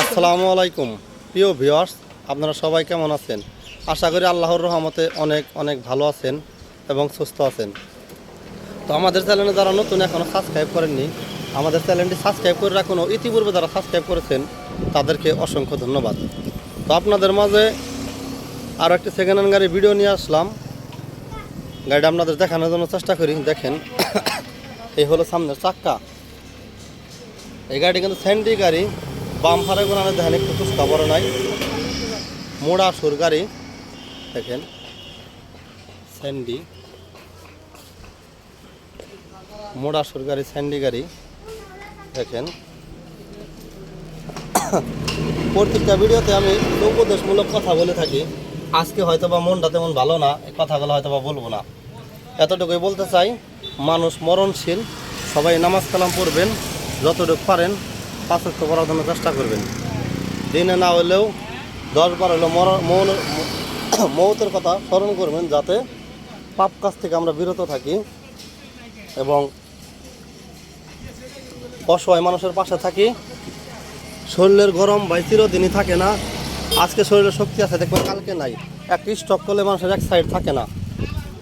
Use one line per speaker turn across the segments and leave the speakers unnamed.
আসসালামু আলাইকুম। প্রিয় ভিওয়ার্স আপনারা সবাই কেমন আছেন? আশা করি আল্লাহর রহমতে অনেক অনেক ভালো আছেন এবং সুস্থ আছেন। তো আমাদের চ্যানেলে যারা নতুন এখনও সাবস্ক্রাইব করেননি, আমাদের চ্যানেলটি সাবস্ক্রাইব করে রাখুন ইতিপূর্বে যারা সাবস্ক্রাইব করেছেন, তাদেরকে অসংখ্য ধন্যবাদ। তো আপনাদের মাঝে আরও একটি সেকেন্ড হ্যান্ড গাড়ি ভিডিও নিয়ে আসলাম। গাড়িটা আপনাদের দেখানোর জন্য চেষ্টা করি, দেখেন। এই হলো সামনের চাক্কা। এই গাড়ি কিন্তু স্যান্ডি গাড়ি। বাম ফারে গোনানে দেখেন, একটু চুস্কা বড় নাই। মোড়া সুর গাড়ি, দেখেন। স্যান্ডি। মোড়া সুর গাড়ি, স্যান্ডি গাড়ি, দেখেন। প্রত্যেকটা ভিডিওতে আমি উপদেশমূলক কথা বলে থাকি। আজকে হয়তো বা মনটা তেমন ভালো না কথাগুলো হয়তো বা বলব না। এতটুকুই বলতে চাই, মানুষ মরণশীল, সবাই নামাজ কালাম পড়বেন, যতটুকু পারেন পাঁচক্ত করার জন্য চেষ্টা করবেন। দিনে না হলেও দশ বার হলেও মর- মৌন- মৌতের কথা স্মরণ করবেন যাতে পাপ কাজ থেকে আমরা বিরত থাকি এবং অসহায় মানুষের পাশে থাকি। শরীরের গরম বা চিরদিনই থাকে না। আজকে শরীরে শক্তি আছে, দেখবেন কালকে নাই। একটা স্টক করলে মানুষের এক সাইড থাকে না।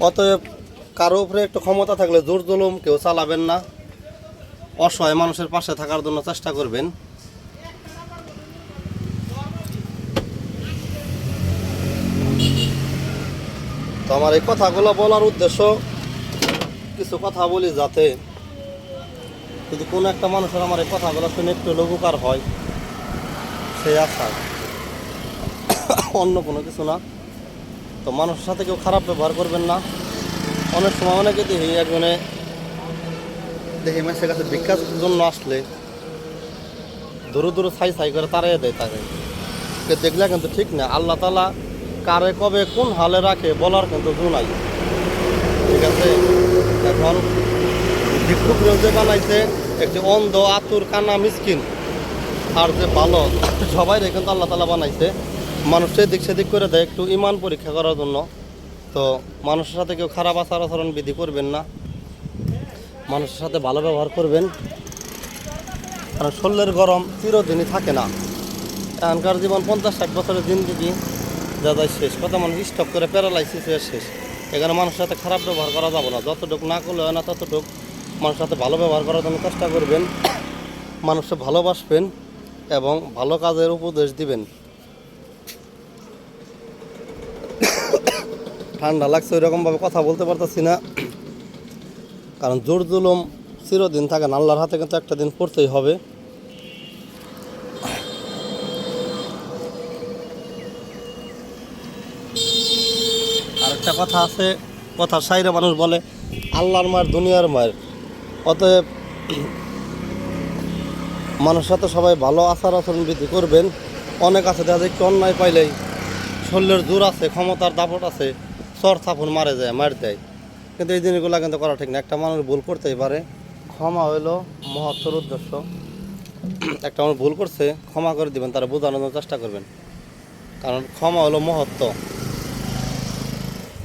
অতএব কারও উপরে একটু ক্ষমতা থাকলে জোর জুলুম কেউ চালাবেন না। অসহায় মানুষের পাশে থাকার জন্য চেষ্টা করবেন। তো আমার এই কথাগুলো বলার উদ্দেশ্য, কিছু কথা বলি যাতে যদি কোনো একটা মানুষের আমার এই কথাগুলো শুনে একটু লঘুকার হয় সেই আশা অন্য কোনো কিছু না। তো মানুষের সাথে কেউ খারাপ ব্যবহার করবেন না। অনেক সময় অনেকে দেখি একজনে দেখি মাসের কাছে ভিক্ষার জন্য আসলে দূরে দূরে ছাই ছাই করে তাড়িয়ে দেয় তাকে। দেখলে কিন্তু ঠিক না, আল্লাহ তালা কারে কবে কোন হালে রাখে বলার কিন্তু জু নাই। ঠিক আছে? এখন ভিক্ষুক যে বানাইছে, একটি অন্ধ, আতুর, কানা, মিসকিন। আর যে ভালো, সবাই কিন্তু আল্লাহ তালা বানাইছে। মানুষ সেদিক সেদিক করে দেয়, একটু ইমান পরীক্ষা করার জন্য। তো মানুষের সাথে কেউ খারাপ আচার আচরণ বিধি করবেন না। মানুষের সাথে ভালো ব্যবহার করবেন। কারণ শরীরের গরম চিরদিনই থাকে না। এখনকার জীবন পঞ্চাশ ষাট বছরের জিন্দিগি, যা যায় শেষ। কত মানুষ স্টপ করে প্যারালাইসিস হয়ে শেষ। এখানে মানুষের সাথে খারাপ ব্যবহার করা যাবে না। যতটুকু না করলে হয় না ততটুক। মানুষের সাথে ভালো ব্যবহার করার জন্য চেষ্টা করবেন। মানুষকে ভালোবাসবেন এবং ভালো কাজের উপদেশ দিবেন। ঠান্ডা লাগছে, ওইরকমভাবে কথা বলতে পারতেছি না। কারণ জোর জুলুম চিরদিন থাকে না, আল্লাহর হাতে কিন্তু একটা দিন পড়তেই হবে। আর একটা কথা আছে, কথা সাইরে মানুষ বলে, আল্লাহর মায়ের দুনিয়ার মায়ের। অতএব মানুষের সাথে সবাই ভালো আচার আচরণ বৃদ্ধি করবেন, অনেক আছে দেখা যায় অন্যায় পাইলেই শরীরের জোর আছে, ক্ষমতার দাপট আছে, চর থাপুন মারে যায়, মার দেয়। কিন্তু এই জিনিসগুলো কিন্তু করা ঠিক না। একটা মানুষ ভুল করতেই পারে। ক্ষমা হইল মহত্তর উদ্দেশ্য। একটা মানুষ ভুল করছে, ক্ষমা করে দিবেন, তারা বোঝানোর জন্য চেষ্টা করবেন। কারণ ক্ষমা হলো মহত্ব।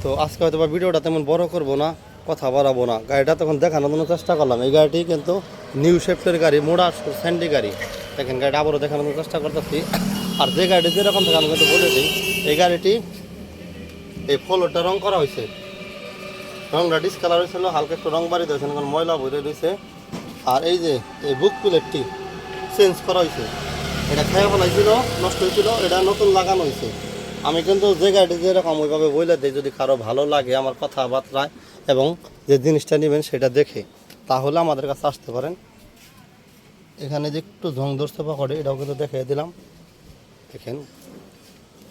তো আজকে হয়তো বা ভিডিওটা তেমন বড় করব না, কথা বাড়াবো না। গাড়িটা তখন দেখানোর জন্য চেষ্টা করলাম। এই গাড়িটি কিন্তু নিউ শেফটের গাড়ি, মোড়া স্যান্ডি গাড়ি। দেখেন গাড়িটা আবারও দেখানোর জন্য চেষ্টা করতেছি। আর যে গাড়িটি যেরকম থাকে আমি কিন্তু বলে দিই, এই গাড়িটি এই ফলোটা রং করা হয়েছে। রংটা ডিসকালার হয়েছিল হালকা একটু রং বাড়ি দিয়েছে কারণ ময়লা বইরে রয়েছে। আর এই যে, এই বুক প্লেটটি চেঞ্জ করা হয়েছে এটা খেয়ে ফেলাইছিল, নষ্ট হয়েছিল এটা নতুন লাগানো হয়েছে আমি কিন্তু যে গাড়ি যেরকম ওইভাবে বইলে দিই, যদি কারও ভালো লাগে আমার কথাবার্তায় এবং যে জিনিসটা নেবেন সেটা দেখে, তাহলে আমাদের কাছে আসতে পারেন। এখানে যে একটু ঝং ধরতে পাকড়ে, এটাও কিন্তু দেখিয়ে দিলাম। দেখেন,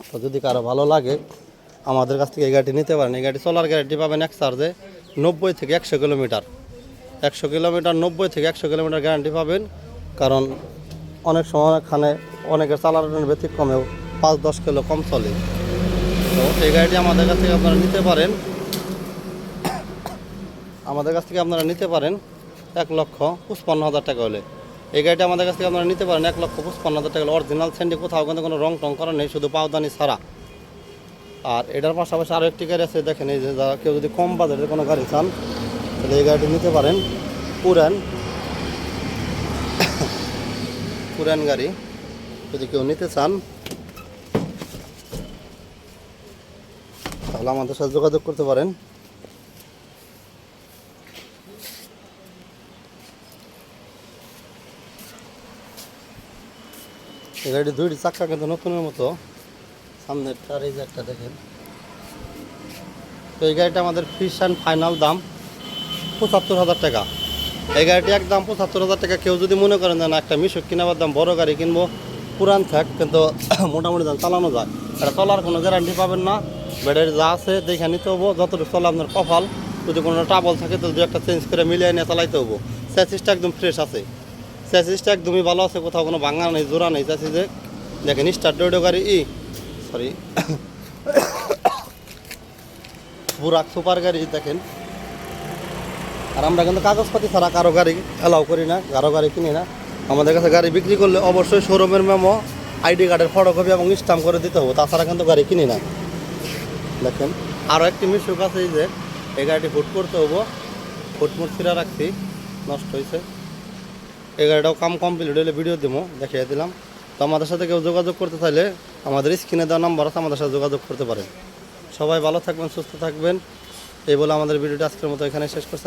তো যদি কারও ভালো লাগে আমাদের কাছ থেকে এই গাড়িটি নিতে পারেন। এই গাড়ি চলার গ্যারান্টি পাবেন এক চার্জে নব্বই থেকে একশো কিলোমিটার একশো কিলোমিটার নব্বই থেকে একশো কিলোমিটার গ্যারান্টি পাবেন। কারণ অনেক সময় এখানে অনেকের চালানোর ব্যতিক্রমেও পাঁচ দশ কিলো কম চলে। তো এই গাড়িটি আমাদের কাছ থেকে আপনারা নিতে পারেন। আমাদের কাছ থেকে আপনারা নিতে পারেন এক লক্ষ পঁচপান্ন হাজার টাকা হলে। এই গাড়িটা আমাদের কাছ থেকে আপনারা নিতে পারেন এক লক্ষ পঁচপান্ন হাজার টাকা হলে। অরিজিনাল স্যান্ডি কোথাও কিন্তু কোনো রং টং করা নেই, শুধু পাওদানি ছাড়া। আর এটার পাশাপাশি আরও একটি গাড়ি আছে, দেখেন এই যে কেউ যদি কম বাজারের কোনো গাড়ি চান, তাহলে এই গাড়িটি নিতে পারেন। পুরান। পুরান গাড়ি, যদি কেউ নিতে চান, তাহলে আমাদের সাথে যোগাযোগ করতে পারেন। এই গাড়িটি দুইটি চাক্কা কিন্তু নতুনের মতো। সামনের তার এই যে দেখেন। তো এই গাড়িটা আমাদের ফিস অ্যান্ড ফাইনাল দাম পঁচাত্তর হাজার টাকা। এই গাড়িটি একদম পঁচাত্তর হাজার টাকা। কেউ যদি মনে করেন না, একটা মিশুক কিনাবার দাম বড় গাড়ি কিনবো, পুরান থাক, কিন্তু মোটামুটি দাম চালানো যায়। এটা চলার কোনো গ্যারান্টি পাবেন না। ব্যাটারি যা আছে দেখে নিতে হব। যতটুকু চলে আপনার কপাল, যদি কোনো ট্রাবল থাকে তো দু একটা চেঞ্জ করে মিলিয়ে নিয়ে চালাইতে হব। স্যাচিসটা একদম ফ্রেশ আছে। স্যাসিসটা একদমই ভালো আছে। কোথাও কোনো ভাঙা নেই, জোড়া নেই স্যাচিসে দেখেন স্টার ডোডো গাড়ি, ই। সরি। বুরাক সুপার গাড়ি দেখেন। আর আমরা কিন্তু কাগজপাতি ছাড়া কারও গাড়ি অ্যালাউ করি না, কারও গাড়ি কিনি না। আমাদের কাছে গাড়ি বিক্রি করলে অবশ্যই শোরুমের মেমো আইডি কার্ডের ফটোকপি এবং স্টাম্প করে দিতে হবে, তাছাড়া কিন্তু গাড়ি কিনি না। দেখেন আরও একটি মিশুক আছে যে, এই গাড়িটি ফুট করতে হব। ফুটমুট ছিঁড়া রাখছি, নষ্ট হয়েছে এই গাড়িটাও কাম কমপ্লিট হলে ভিডিও দেবো, দেখিয়ে দিলাম। তো আমাদের সাথে কেউ যোগাযোগ করতে চাইলে আমাদের স্ক্রিনে দেওয়া নাম্বার আছে, আমাদের সাথে যোগাযোগ করতে পারেন। সবাই ভালো থাকবেন, সুস্থ থাকবেন। এই বলে আমাদের ভিডিওটা আজকের মতো এখানে শেষ করছি।